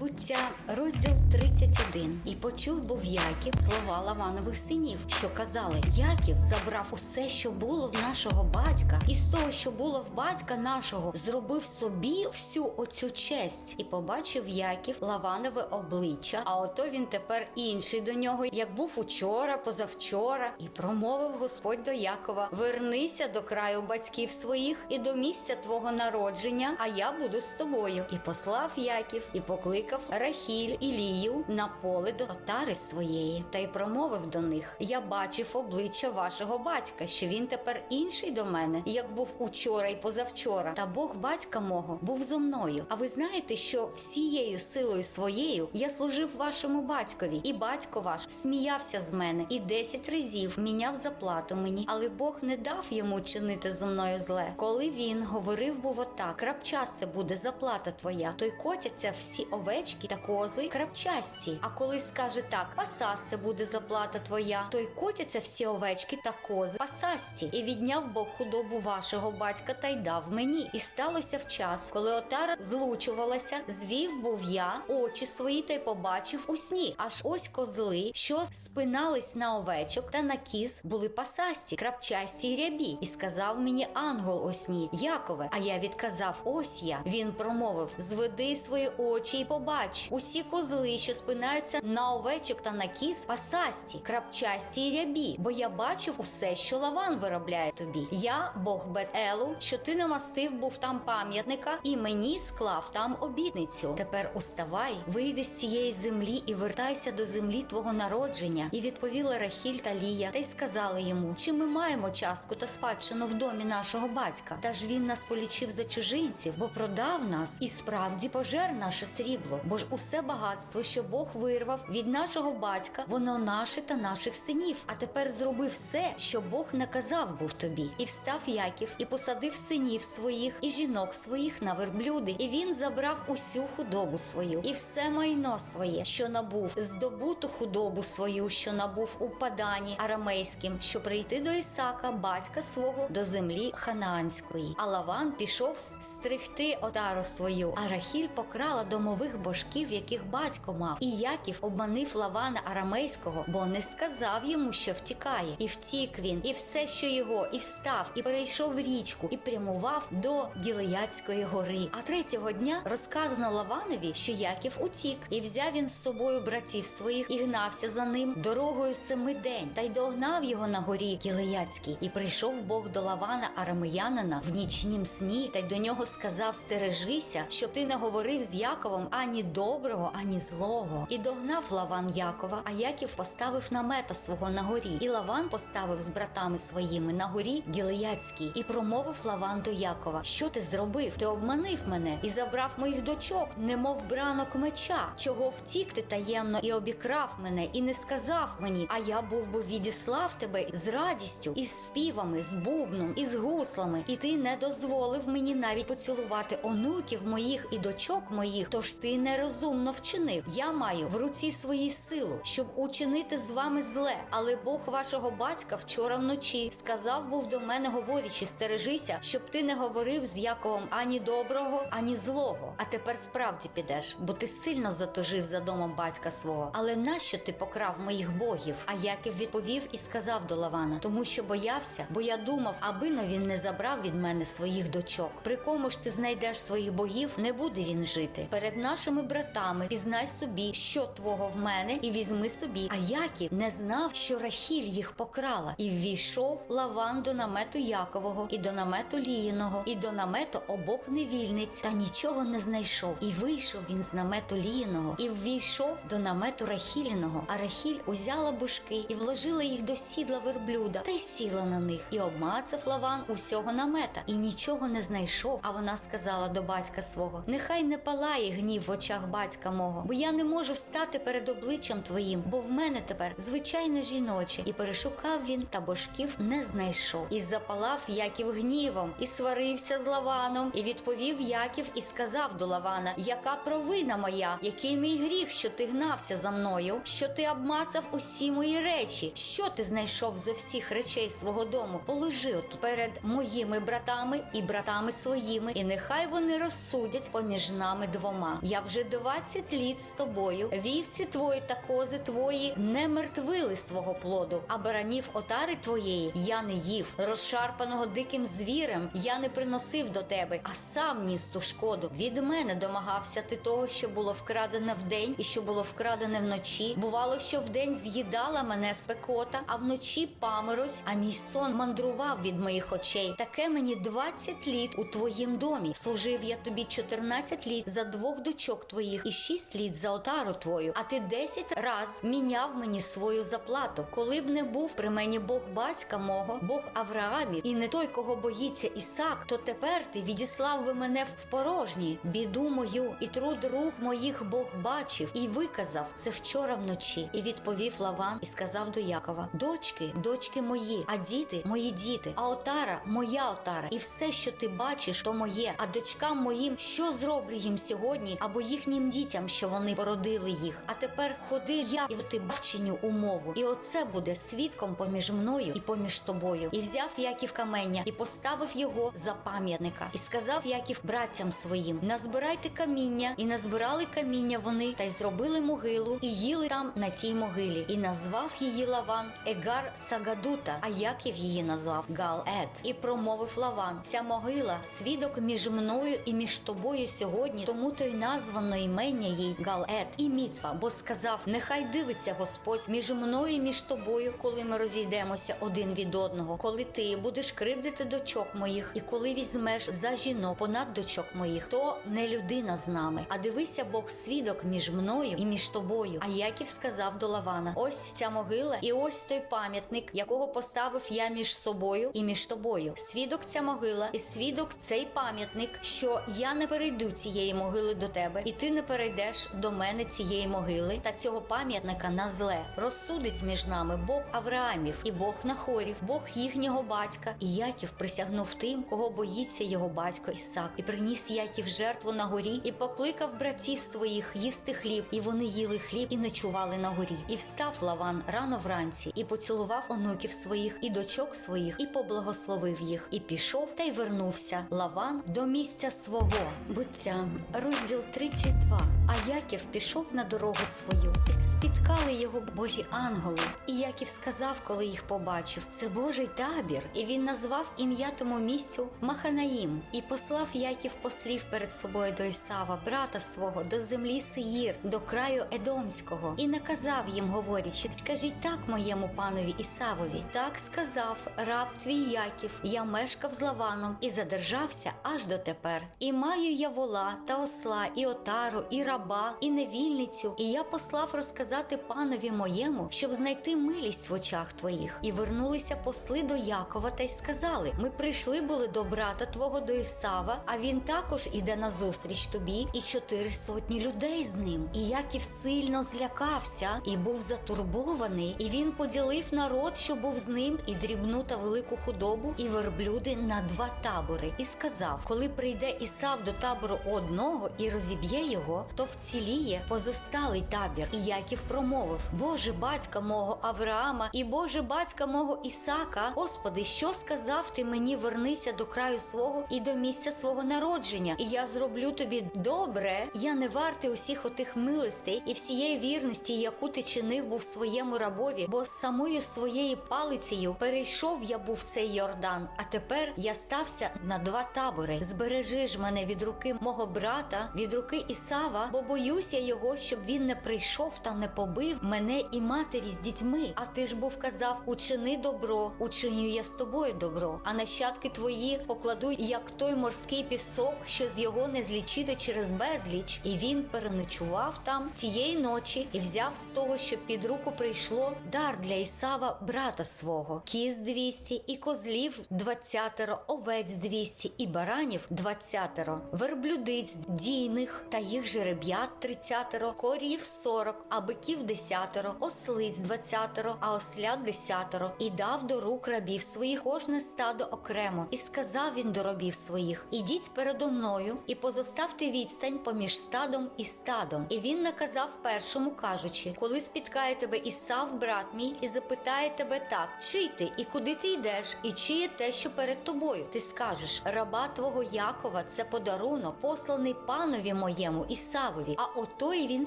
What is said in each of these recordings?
Буття, розділ 31. І почув був Яків слова Лаванових синів, що казали: Яків забрав усе, що було в нашого батька, і з того, що було в батька нашого, зробив собі всю оцю честь. І побачив Яків Лаванове обличчя. А ото він тепер інший до нього, як був учора, позавчора, і промовив Господь до Якова: Вернися до краю батьків своїх і до місця твого народження, а я буду з тобою. І послав Яків, і покликав Рахіль і Лію на поле до отари своєї, та й промовив до них: Я бачив обличчя вашого батька, що він тепер інший до мене, як був учора і позавчора. Та Бог батька мого був зо мною. А ви знаєте, що всією силою своєю я служив вашому батькові, і батько ваш сміявся з мене і десять разів міняв заплату мені, але Бог не дав йому чинити зо мною зле. Коли він говорив, був отак: крапчасте буде заплата твоя, то й котяться всі овечки та кози крапчасті. А коли скаже так, пасасте буде заплата твоя, то й котяться всі овечки та кози пасасті. І відняв Бог худобу вашого батька та й дав мені. І сталося в час, коли отара злучувалася, звів був я очі свої та й побачив у сні. Аж ось козли, що спинались на овечок та на кіз, були пасасті, крапчасті й рябі. І сказав мені ангел у сні, Якове. А я відказав: Ось я. Він промовив: Зведи свої очі і побач усі козли, що спинаються на овечок та на кіз, пасасті, крапчасті й рябі. Бо я бачив усе, що лаван виробляє тобі. Я, Бог Бет-Елу, що ти намастив був там пам'ятника, і мені склав там обітницю. Тепер уставай, вийди з цієї землі і вертайся до землі твого народження. І відповіла Рахіль та Лія, та й сказали йому: Чи ми маємо частку та спадщину в домі нашого батька? Та ж він нас полічив за чужинців, бо продав нас і справді пожер наше срібло. Бо ж усе багатство, що Бог вирвав від нашого батька, воно наше та наших синів. А тепер зроби все, що Бог наказав був тобі. І встав Яків, і посадив синів своїх і жінок своїх на верблюди. І він забрав усю худобу свою, і все майно своє, що набув, здобуту худобу свою, що набув у падані арамейським, що прийти до Ісака, батька свого, до землі ханаанської. А Лаван пішов стригти отару свою. А Рахіль покрала домових божків, яких батько мав. І Яків обманив Лавана арамейського, бо не сказав йому, що втікає. І втік він, і все, що його, і встав, і перейшов річку, і прямував до Гілеяцької гори. А третього дня розказано Лаванові, що Яків утік, і взяв він з собою братів своїх і гнався за ним дорогою семи день, та й догнав його на горі Гілеяцькій. І прийшов Бог до Лавана арамеянина в нічнім сні, та й до нього сказав: Стережися, щоб ти не говорив з Яковом ані доброго, ані злого. І догнав Лаван Якова, а Яків поставив намета свого на горі. І Лаван поставив з братами своїми на горі Гілеяцькій. І промовив Лаван до Якова: Що ти зробив? Ти обманив мене і забрав моїх дочок, немов бранок меча. Чого втік ти таємно і обікрав мене, і не сказав мені, а я був би відіслав тебе з радістю, із співами, з бубном, і з гуслами, і ти не дозволив мені навіть поцілувати онуків моїх і дочок моїх. Тож ти нерозумно вчинив. Я маю в руці свої силу, щоб учинити з вами зле. Але Бог вашого батька вчора вночі сказав був до мене, говорячи, стережися, щоб ти не говорив з Яковом ані доброго, ані злого. А тепер справді підеш, бо ти сильно затужив за домом батька свого. Але нащо ти покрав моїх богів? А Яків відповів і сказав до Лавана, тому що боявся, бо я думав, аби но він не забрав від мене своїх дочок. При кому ж ти знайдеш своїх богів, не буде він жити. Перед нашими братами пізнай собі, що твого в мене, і візьми собі. А Яків не знав, що Рахіль їх покрала, і ввійшов Лаван до намету Якового, і до намету Ліїного, і до намету обох невільниць, та нічого не знайшов. І вийшов він з намету Ліїного, і ввійшов до намету Рахіліного. А Рахіль узяла бушки і вложила їх до сідла верблюда, та й сіла на них, і обмацав Лаван усього намета, і нічого не знайшов. А вона сказала до батька свого: Нехай не палає гнів в очах батька мого, бо я не можу встати перед обличчям твоїм, бо в мене тепер звичайне жіноче. І перешукав він, та божків не знайшов. І запалав Яків гнівом, і сварився з Лаваном, і відповів Яків і сказав до Лавана: Яка провина моя, який мій гріх, що ти гнався за мною, що ти обмацав усі мої речі? Що ти знайшов зо всіх речей свого дому? Положи от перед моїми братами і братами своїми, і нехай вони розсудять поміж нами двома. Я вже 20 літ з тобою. Вівці твої та кози твої не мертвили свого плоду, а баранів отари твоєї я не їв. Розшарпаного диким звірем я не приносив до тебе, а сам ніс ту шкоду. Від мене домагався ти того, що було вкрадене вдень і що було вкрадене вночі. Бувало, що вдень з'їдала мене спекота, а вночі паморозь, а мій сон мандрував від моїх очей. Таке мені 20 літ у твоїм домі. Служив я тобі 14 літ за двох дочок твоїх і 6 літ за отару твою. А ти 10 раз міняв мені свою заплату. Коли б не був при мені Бог батька мого, Бог Авраамів, і не той, кого боїться Ісак, то тепер ти відіслав би мене в порожні. Біду мою і труд рук моїх Бог бачив і виказав це вчора вночі. І відповів Лаван і сказав до Якова: Дочки, дочки мої, а діти мої діти, а отара моя отара, і все, що ти бачиш, то моє. А дочкам моїм, що зроблю їм сьогодні, або їхнім дітям, що вони породили їх. А тепер ходи я і ти вчиню умову, і оце буде свідком поміж мною і поміж тобою. І взяв Яків камення і поставив його за пам'ятника, і сказав Яків братцям своїм: назбирайте каміння, і назбирали каміння вони, та й зробили могилу, і їли там на тій могилі, і назвав її Лаван Егар Сагадута, а Яків її назвав Гал-Ед. І промовив Лаван: ця могила свідок між мною і між тобою сьогодні, тому то й названо імення їй Гал-Ед і Міцва, бо сказав: Нехай дивиться Господь між мною і між тобою, коли ми розійдемося один від одного, коли ти будеш кривдити дочок моїх, і коли візьмеш за жінок понад дочок моїх, то не людина з нами. А дивися, Бог свідок між мною і між тобою. А Яків сказав до Лавана: Ось ця могила, і ось той пам'ятник, якого поставив я між собою і між тобою. Свідок ця могила, і свідок цей пам'ятник, що я не перейду цієї могили до тебе, і ти не перейдеш до мене цієї могили та цього пам'ятника на зле. Розсудить між нами Бог Авраамів і Бог Нахорів, Бог їхнього батька. І Яків присягнув тим, кого боїться його батько Ісак, і приніс Яків жертву на горі, і покликав братів своїх їсти хліб, і вони їли хліб і ночували на горі. І встав Лаван рано вранці, і поцілував онуків своїх і дочок своїх, і поблагословив їх, і пішов та й вернувся Лаван до місця свого. Буття, розділ 32. А Яків пішов на дорогу свою, спіткали його божі ангели. І Яків сказав, коли їх побачив: це Божий табір. І він назвав ім'я тому місцю Маханаїм, і послав Яків послів перед собою до Ісава, брата свого, до землі Сеїр, до краю Едомського, і наказав їм, говорячи: Скажіть так моєму панові Ісавові. Так сказав раб твій Яків. Я мешкав з Лаваном і задержався аж до тепер. І маю я вола та осла, і отару, і раба, і невільницю. І я послав розказати панові моєму, щоб знайти милість в очах твоїх. І вернулися посли до Якова та й сказали: Ми прийшли були до брата твого до Ісава, а він також іде назустріч тобі, і чотири сотні людей з ним. І Яків сильно злякався і був затурбований. І він поділив народ, що був з ним, і дрібну та велику худобу, і верблюди на два табори, і сказав: Коли прийде Ісав до табору одного і розіб'є його, то вціліє позосталий табір. І Яків промовив: Боже, батька мого Авраама, і Боже, батька мого Ісака, Господи, що сказав ти мені? Вернися до краю свого і до місця свого народження, і я зроблю тобі добре. Я не вартий усіх отих милостей і всієї вірності, яку ти чинив був своєму рабові, бо самою своєю палицею перейшов я був цей Йордан. А тепер я стався на два табори. Збережи ж мене від руки мого брата, від руки Ісава, бо боюся його, щоб він не прийшов та не побив мене і матері з дітьми. А ти ж був казав: учини добро, учиню я з тобою добро. А нащадки твої покладу, як той морський пісок, що з його не злічити через безліч. І він переночував там цієї ночі і взяв з того, що під руку прийшло дар для Ісава, брата свого, кіз двісті, і козлів двадцятеро, овець двісті, і баранів двадцятеро, верблюдиць дійних та їх жереб'ят тридцятеро, корів сорок, а биків десятеро, ослиць двадцятеро, а ослят десятеро, і дав до рук рабів своїх кожне стадо окремо, і сказав він до рабів своїх: Ідіть передо мною і позоставте відстань поміж стадом і стадом. І він наказав першому, кажучи: Коли спіткає тебе Ісав, брат мій, і запитає тебе так, чий ти і куди ти йдеш, і чиє те, що перед тобою, ти скажеш: раба твого Якова це подарунок, посланий панові моєму Ісавові. А отой він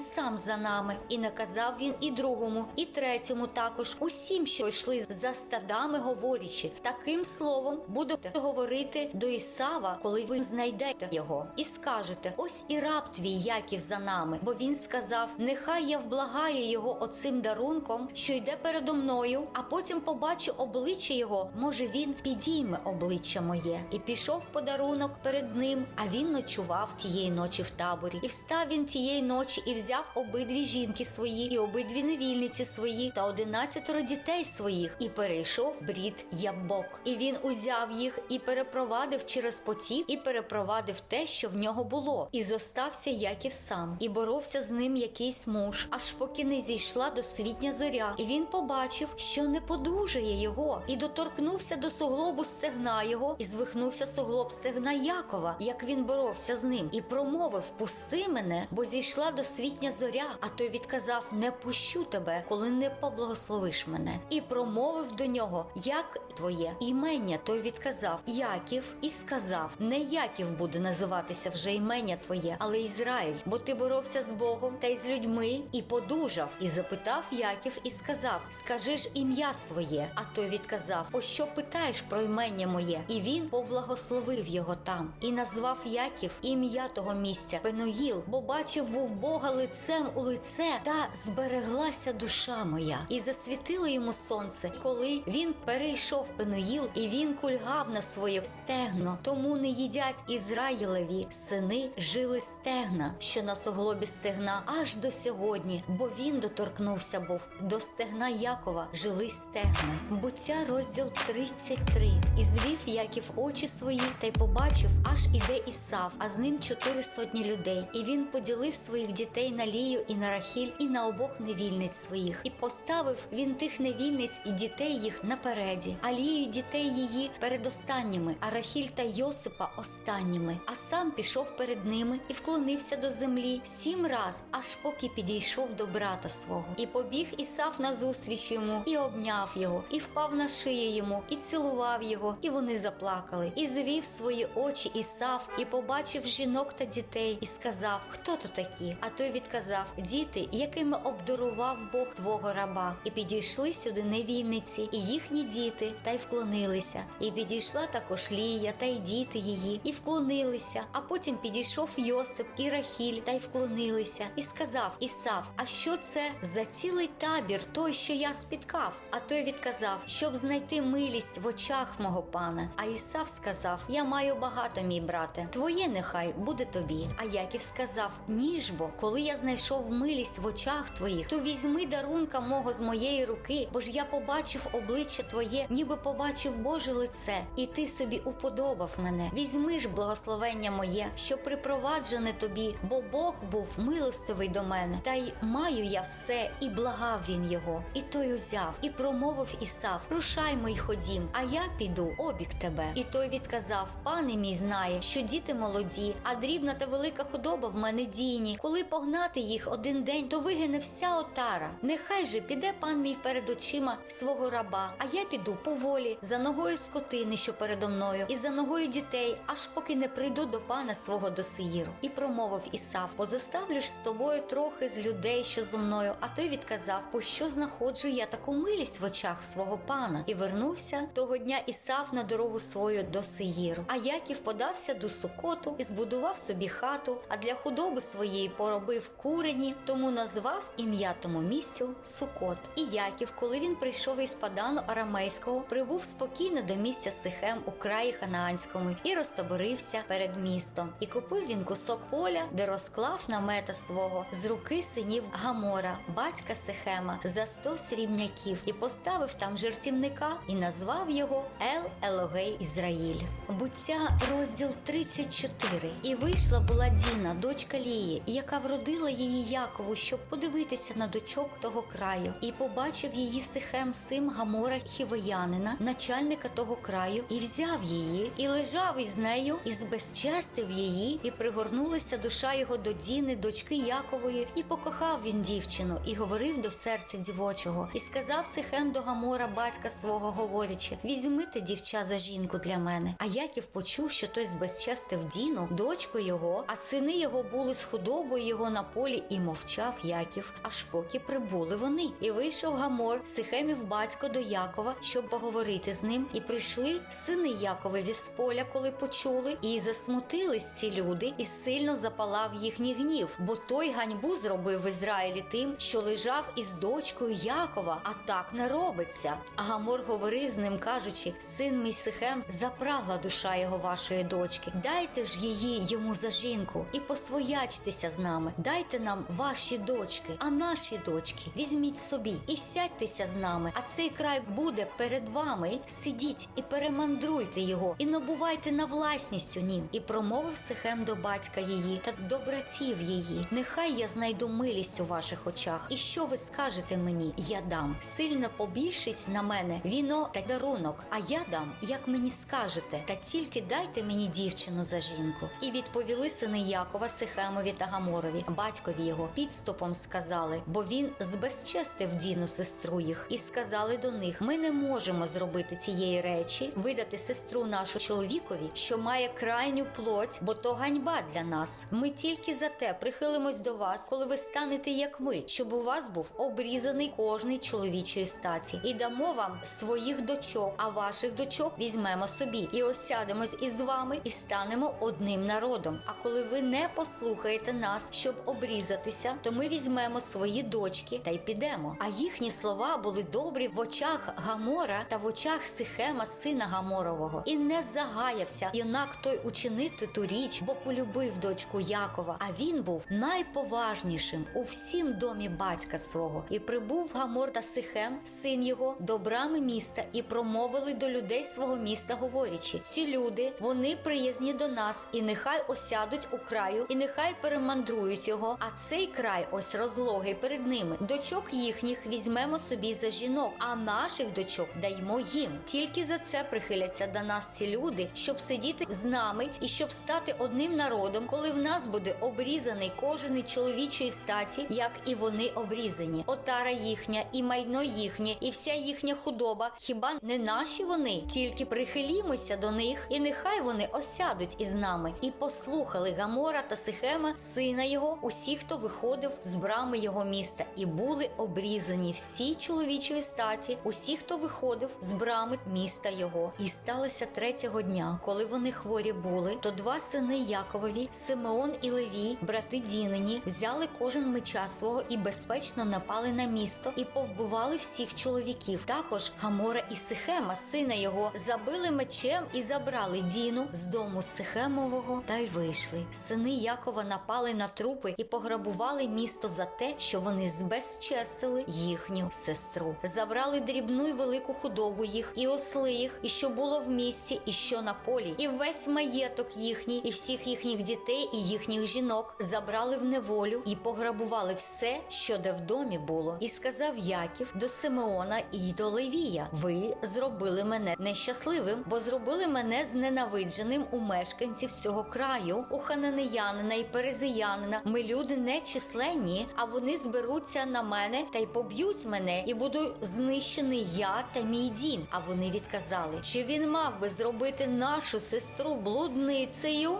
сам за нами. І наказав він і другому, і третьому також усім, що йшли за стадами, говорячи, таким словом будете говорити до Ісава, коли ви знайдете його, і скажете: ось і раб твій Яків за нами. Бо він сказав: Нехай я вблагаю його оцим дарунком, що йде передо мною, а потім побачу обличчя його. Може, він підійме обличчя моє. І пішов подарунок перед ним. А він ночував тієї ночі в таборі. І встав він тієї ночі і взяв обидві жінки свої, і обидві невільниці свої, та одинадцятеро дітей своїх, і перейшов брід Ябок. І він узяв їх і перепровадив через потік, і перепровадив те, що в нього було. І зостався Яків сам, і боровся з ним якийсь муж, аж поки не зійшла до світня зоря. І він побачив, що не подужає його, і доторкнувся до суглобу стегна його, і звихнувся суглоб стегна Якова, як він боровся з ним, і промовив: Пусти мене, бо зійшла до світня зоря. А той відказав: Не пущу тебе, коли не поблагословиш мене. І промовив до нього: Як твоє імення? Той відказав Яків, і сказав: Не Яків буде називатися вже імення твоє, але Ізраїль, бо ти боровся з Богом та й з людьми, і подужав. І запитав Яків, і сказав: Скажи ж ім'я своє. А той відказав: О що питаєш про імення моє? І він поблагословив його там, і назвав Яків ім'я того місця Пенуїл, бо бачив був Бога лицем у лице, та збереглася душа моя, і засвітило йому сонце, коли він перейшов Пенуїл, і він кульгав на своє стегно. Тому не їдять Ізраїлеві сини жили стегна, що на соглобі стегна, аж до сьогодні, бо він доторкнувся був до стегна Якова, жили стегна. Буття розділ 33. І звів Яків очі свої, та й побачив, аж іде Ісав, а з ним чотири сотні людей. І він поділив своїх дітей на Лію і на Рахіль, і на обох невільниць своїх. І поставив він тих невільниць і дітей їх напереді, а Лію дітей її перед останніми, а Рахіль та Йосипа останніми. А сам пішов перед ними і вклонився до землі сім раз, аж поки підійшов до брата свого. І побіг Ісав назустріч йому, і обняв його, і впав на шию йому, і цілував його, і вони заплакали. І звів свої очі Ісав, і побачив жінок та дітей, і сказав: Хто то такі? А той відказав: Діти, якими обдарував Бог твого раба. І підійшли сюди невільниці, і їхні діти, та й вклонилися. І підійшла також Лія, та й діти її, і вклонилися. А потім підійшов Йосип і Рахіль, та й вклонилися, і сказав Ісав: А що це за цілий табір, той, що я спіткав? А той відказав, щоб знайти милість в очах мого пана. А Ісав сказав: Я маю багато, мій брате. Твоє нехай буде тобі. А Яків сказав: Ні ж бо, коли я знайшов милість в очах твоїх, то візьми дарунка мого з моєї руки, бо ж я побачив обличчя твоє, ніби побачив Боже лице, і ти собі уподобав мене. Візьми ж благословення моє, що припроваджене тобі, бо Бог був милостивий до мене, та й маю я все, і благав він його. І той узяв, і промовив Ісав: Рушаймо й ходім, а я піду обік тебе. І той відказав: Пане мій знає, що діти молоді, а дрібна та велика худоба в мене дійні. Коли погнати їх один день, то вигине вся отара. Нехай же піде пан мій перед очима свого раба, а я піду поволі за ногою скотини, що передо мною, і за ногою дітей, аж поки не прийду до пана свого до Сеїру. І промовив Ісав: Позоставлю ж з тобою трохи з людей, що зо мною. А той відказав: Пощо знаходжу я таку милість в очах свого пана? І вернувся того дня Ісав на дорогу свою до Сеїру. А Яків подався до Сукоту і збудував собі хату, а для худоби своєї поробив курені, тому назвав ім'я тому місцю Сукот. І Яків, коли він прийшов із Падану Арамейського, прибув спокійно до місця Сихем у краї Ханаанському і розтаборився перед містом. І купив він кусок поля, де розклав намета свого з руки синів Гамора, батька Сихема, за сто срібняків, і поставив там жертівника і назвав його Ел Елогей Ізраїль. Буття розділ 34. І вийшла була Діна, дочка Лії, яка вродила її Якову, щоб подивитися на дочок того краю, і побачив її Сихем, син Гамора Хівоянина, начальника того краю, і взяв її, і лежав із нею, і збезчестив її, і пригорнулася душа його до Діни, дочки Якової, і покохав він дівчину, і говорив до серця дівочого, і сказав Сихем до Гамора, батька свого, говорячи: Візьми ти дівча за жінку для мене. А Яків почув, що той збезчестив Діну, дочку його, а сини його були з худобою його на полі і мовчав Яків, аж поки прибули вони. І вийшов Гамор, Сихемів батько до Якова, щоб поговорити з ним. І прийшли сини Яковеві з поля, коли почули, і засмутились ці люди, і сильно запалав їхній гнів, бо той ганьбу зробив в Ізраїлі тим, що лежав із дочкою Якова, а так не робиться. А Гамор говорив з ним, кажучи: Син мій Сихем, запрагла душа його вашої дочки. Дайте ж її йому за жінку і посвоячтеся з нами. Дайте нам ваші дочки, а наші дочки візьміть собі і сядьтеся з нами. А цей край буде перед вами. Сидіть і перемандруйте його, і набувайте на власність у нім. І промовив Сихем до батька її та до братів її. Нехай я знайду милість у ваших очах. І що ви скажете мені? Я дам. Сильно побільшить на мене віно та дарунок. А я дам, як мені скажете, та тільки дайте мені дівчину за жінку. І відповіли сини Якова Сихемові та Гаморові, батькові його підступом сказали, бо він збезчестив Діну сестру їх, і сказали до них: Ми не можемо зробити цієї речі, видати сестру нашу чоловікові, що має крайню плоть, бо то ганьба для нас. Ми тільки за те прихилимось до вас, коли ви станете як ми, щоб у вас був обрізаний кожний чоловічої статі, і дамо вам своїх дочок, а ваших дочок візьмемо собі, і осядемось із вами, і станемо одним народом. А коли ви не послухаєте нас, щоб обрізатися, то ми візьмемо свої дочки та й підемо. А їхні слова були добрі в очах Гамора та в очах Сихема, сина Гаморового, і не загаявся юнак той учинити ту річ, бо полюбив дочку Якова. А він був найповажнішим у всім домі батька свого. І прибув Гамор та Сихем, син його, до брами міста, і промовили до людей свого міста, говорячи: ці люди вони приязні до нас, і нехай осядуть у краю, і нехай перемандрують його. А цей край ось розлогий перед ними. Дочок їхніх візьмемо собі за жінок, а наших дочок даймо їм. Тільки за це прихиляться до нас ці люди, щоб сидіти з нами і щоб стати одним народом, коли в нас буде обрізаний кожен чоловічої статі, як і вони обрізані. Отара їхня, і майно їхнє, і вся їхня худоба. Хіба не наші вони? Тільки прихилімося до них, і нехай вони осядуть із нами. І послухали Гамора та Сихема, сина його, усі, хто виходив з брами його міста, і були обрізані всі чоловічої статі, усі, хто виходив з брами міста його. І сталося третього дня, коли вони хворі були, то два сини Яковові, Симеон і Левій, брати Дінині, взяли кожен меча свого і безпечно напали на місто і повбивали всіх чоловіків. Також Гамора і Сихема, сина його, забили мечем і забрали Діну з дому Сихемового та й вийшли. Сини Якова напали на трупи і пограбували місто за те, що вони збезчестили їхню сестру. Забрали дрібну й велику худобу їх, і осли їх, і що було в місті, і що на полі, і весь маєток їхній, і всіх їхніх дітей, і їхніх жінок забрали в неволю і пограбували все, що де в домі було. І сказав Яків до Симеона і до Левія: Ви зробили мене нещасливим, бо зробили мене зненавидженим у мешканців цього краю, у хананеянина і перезиянина. Ми люди нечисленні, а вони зберуться на мене та й поб'ють мене, і буду знищений я та мій дім. А вони відказали, чи він мав би зробити нашу сестру блудницею?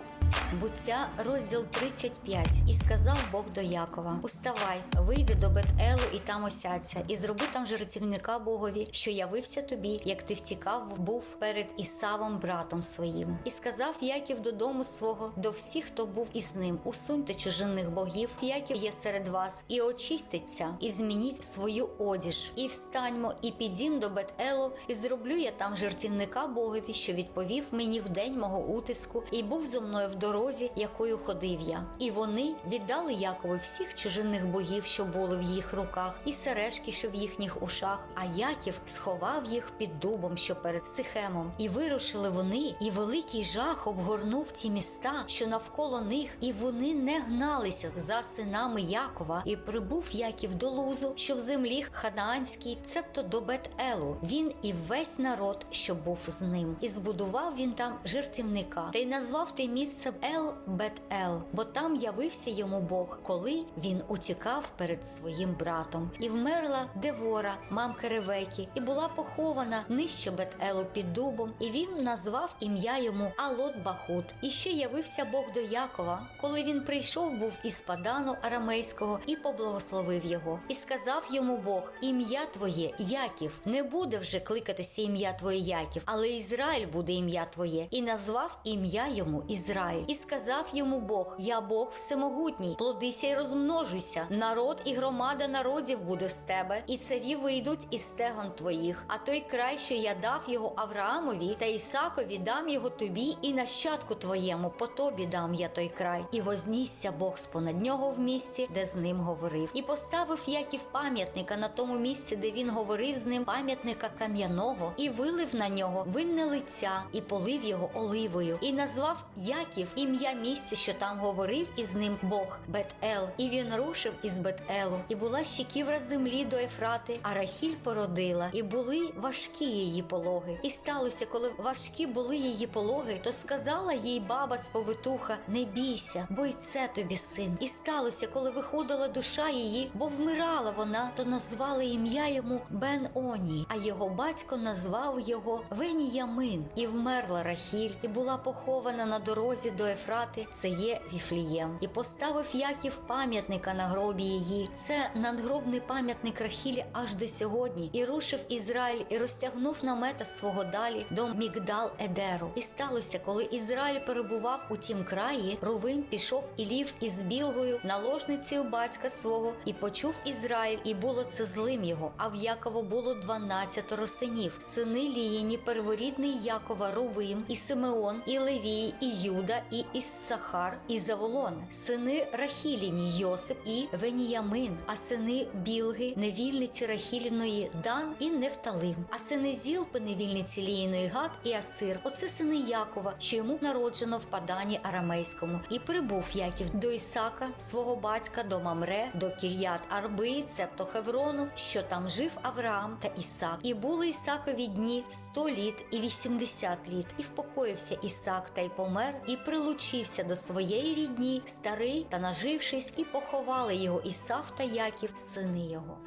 Буття, розділ 35. І сказав Бог до Якова: Уставай, вийди до Бет-Елу і там осядься, і зроби там жертівника Богові, що явився тобі, як ти втікав, був перед Ісавом, братом своїм. І сказав Яків додому свого, до всіх, хто був із ним: Усуньте чужинних богів, Яків є серед вас, і очиститься, і змініть свою одіж, і встаньмо, і підім до Бет-Елу, і зроблю я там жертівника Богові, що відповів мені в день мого утиску, і був зо мною в дорозі, якою ходив я. І вони віддали Якову всіх чужинних богів, що були в їх руках, і сережки, що в їхніх ушах. А Яків сховав їх під дубом, що перед Сихемом. І вирушили вони, і великий жах обгорнув ті міста, що навколо них, і вони не гналися за синами Якова. І прибув Яків до Лузу, що в землі ханаанській, цебто до Бет-Елу. Він і весь народ, що був з ним, і збудував він там жертівника, та й назвав те місце Ел Бет-Ел, бо там явився йому Бог, коли він утікав перед своїм братом. І вмерла Девора, мамка Ревекі, і була похована нижче Бет-Елу під дубом, і він назвав ім'я йому Алот Бахут. І ще явився Бог до Якова, коли він прийшов був із Падану арамейського і поблагословив його, і сказав йому Бог: Ім'я твоє Яків, не буде вже кликатися ім'я твоє Яків, але Ізраїль буде ім'я твоє, і назвав ім'я йому Ізраїль. І сказав йому Бог: Я Бог всемогутній, плодися й розмножуйся. Народ і громада народів буде з тебе, і царі вийдуть із стегон твоїх. А той край, що я дав його Авраамові та Ісакові, дам його тобі і нащадку твоєму, по тобі дам я той край. І вознісся Бог спонад нього в місці, де з ним говорив, і поставив Яків пам'ятника на тому місці, де він говорив з ним, пам'ятника кам'яного, і вилив на нього винне лиця, і полив його оливою, і назвав Яків ім'я місця, що там говорив із ним Бог Бет-Ел. І він рушив із Бет-Елу, і була ще ківра землі до Ефрати, а Рахіль породила, і були важкі її пологи. І сталося, коли важкі були її пологи, то сказала їй баба сповитуха: Не бійся, бо й це тобі син. І сталося, коли виходила душа її, бо вмирала вона, то назвали ім'я йому Бен Оні, а його батько назвав його Веніямин. І вмерла Рахіль, і була похована на дорозі до Ефрати. Це є Віфлієм. І поставив Яків пам'ятника на гробі її. Це надгробний пам'ятник Рахілі аж до сьогодні. І рушив Ізраїль і розтягнув намета свого далі до Мігдал Едеру. І сталося, коли Ізраїль перебував у тім краї, Рувим пішов і лів із білгою, наложницею батька свого, і почув Ізраїль, і було це злим його. А в Якова було дванадцятеро синів, сини Ліїні, перворідний Якова, Рувим, і Симеон, і Левій, і Юда, і Іссахар, і Заволон, сини Рахіліні, Йосип і Веніямин, а сини Білги, невільниці Рахіліної, Дан і Нефталим, а сини Зілпи, невільниці Ліїної Гад і Асир. Оце сини Якова, що йому народжено в падані арамейському. І прибув Яків до Ісака, свого батька, до Мамре, до Кір'ят Арби, цебто Хеврону, що там жив Авраам та Ісак. І були Ісакові дні сто літ і вісімдесят літ. І впокоївся Ісак та й помер, і прилучився до своєї рідні, старий та нажившись, і поховали його Ісав та Яків, сини його.